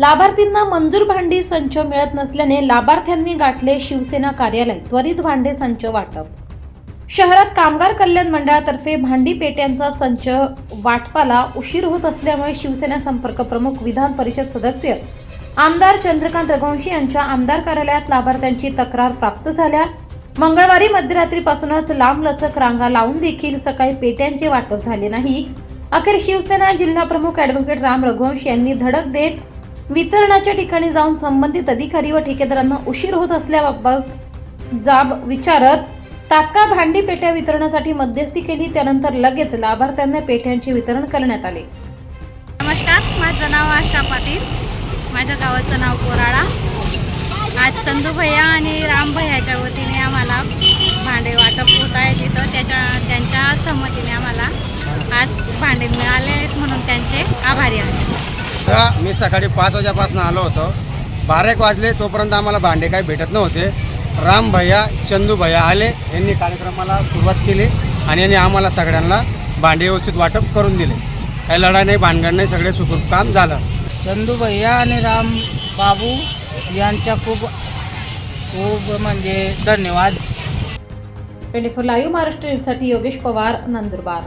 लाभार्थींना मंजूर भांडी संच मिळत नसल्याने लाभार्थ्यांनी गाठले शिवसेना कार्यालय त्वरित भांडे संच वाटप. शहरात कामगार कल्याण मंडळातर्फे भांडी पेट्यांचा संच वाटपाला उशीर होत असल्यामुळे शिवसेना संपर्क प्रमुख विधान परिषद सदस्य आमदार चंद्रकांत रघुवंशी यांच्या आमदार कार्यालयात लाभार्थ्यांची तक्रार प्राप्त झाल्या. मंगळवारी मध्यरात्रीपासूनच लांबलचक रांगा लावून देखील सकाळी पेट्यांचे वाटप झाले नाही. अखेर शिवसेना जिल्हा प्रमुख ॲडव्होकेट राम रघुवंश यांनी धडक देत वितरणाच्या ठिकाणी जाऊन संबंधित अधिकारी व ठेकेदारांना उशीर होत असल्याबाबत जाब विचारत तात्काळ भांडी पेट्या वितरणासाठी मध्यस्थी केली त्यानंतर लगेच लाभार्थ्यांना पेट्यांचे वितरण करण्यात आले. नमस्कार माझं नाव आशा पाटील. माझ्या गावाचं नाव कोराळा. आज चंदू भैया आणि राम भैयाच्या वतीने आम्हाला भांडे वाटप होत आहे तिथं. त्याच्या त्यांच्या संमतीने आम्हाला आज भांडे मिळाले आहेत म्हणून त्यांचे आभारी आहे तर मी सकाळी पाच वाजेपासून आलो होतो. बारा एक वाजले तोपर्यंत आम्हाला भांडे काही भेटत नव्हते. राम भैया चंदू भैया आले यांनी कार्यक्रमाला सुरुवात केली आणि यांनी आम्हाला सगळ्यांना भांडे व्यवस्थित वाटप करून दिले. काही लढाई नाही भानगड नाही सगळे सुखरूप काम झालं. चंदू भैया आणि राम बाबू यांच्या खूप खूप म्हणजे धन्यवाद. ट्वेंटी फोर लाईव्ह महाराष्ट्र न्यूजसाठी योगेश पवार नंदुरबार.